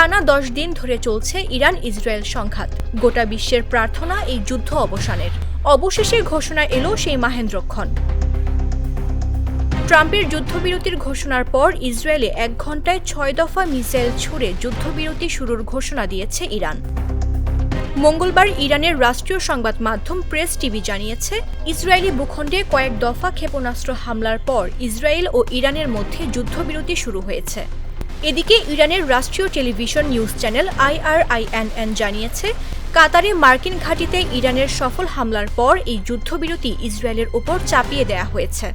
টানা দশ দিন ধরে চলছে ইরান ইসরায়েল সংঘাত। গোটা বিশ্বের প্রার্থনা এই যুদ্ধ অবসানের। অবশেষে ঘোষণা এলো সেই মাহেন্দ্রক্ষণ। ট্রাম্পের যুদ্ধবিরতির ঘোষণার পর ইসরায়েলে এক ঘন্টায় ছয় দফা মিসাইল ছুড়ে যুদ্ধবিরতি শুরুর ঘোষণা দিয়েছে ইরান। মঙ্গলবার ইরানের রাষ্ট্রীয় সংবাদ মাধ্যম প্রেস টিভি জানিয়েছে, ইসরায়েলি ভূখণ্ডে কয়েক দফা ক্ষেপণাস্ত্র হামলার পর ইসরায়েল ও ইরানের মধ্যে যুদ্ধবিরতি শুরু হয়েছে। এদিকে ইরানের রাষ্ট্রীয় টেলিভিশন নিউজ চ্যানেল আইআরআইএনএন জানিয়েছে, কাতারে মার্কিন ঘাঁটিতে ইরানের সফল হামলার পর এই যুদ্ধবিরতি ইসরায়েলের ওপর চাপিয়ে দেয়া হয়েছে।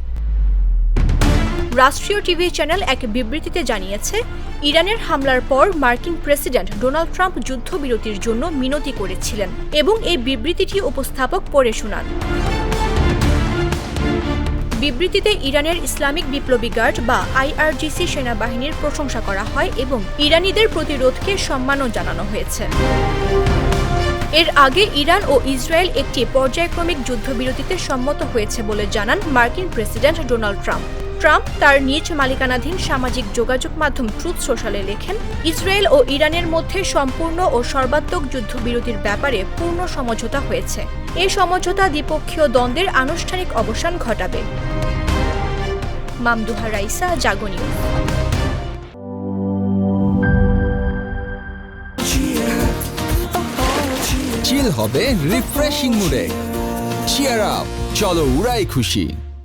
রাষ্ট্রীয় টিভি চ্যানেল এক বিবৃতিতে জানিয়েছে, ইরানের হামলার পর মার্কিন প্রেসিডেন্ট ডোনাল্ড ট্রাম্প যুদ্ধবিরতির জন্য মিনতি করেছিলেন এবং এই বিবৃতিটি উপস্থাপক পড়ে শোনান। বিবৃতিতে ইরানের ইসলামিক বিপ্লবী গার্ড বা আইআরজিসি সেনাবাহিনীর প্রশংসা করা হয় এবং ইরানিদের প্রতিরোধকে সম্মানও জানানো হয়েছে। এর আগে ইরান ও ইসরায়েল একটি পর্যায়ক্রমিক যুদ্ধবিরতিতে সম্মত হয়েছে বলে জানান মার্কিন প্রেসিডেন্ট ডোনাল্ড ট্রাম্প। ট্রাম্প তার নিজ মালিকানাধীন সামাজিক যোগাযোগ মাধ্যম ট্রুথ সোশ্যালে লেখেন, ইসরায়েল ও ইরানের মধ্যে সম্পূর্ণ ও সর্বাত্মক যুদ্ধবিরতির ব্যাপারে পূর্ণ সমঝোতা হয়েছে। এই সমঝোতা দ্বিপক্ষীয় দ্বন্দ্বের আনুষ্ঠানিক অবসান ঘটাবে। মামদুহা রাইসা জাগনিউ চিল হবে রিফ্রেশিং মুডে চিয়ার আপ চলো উড়াই খুশি।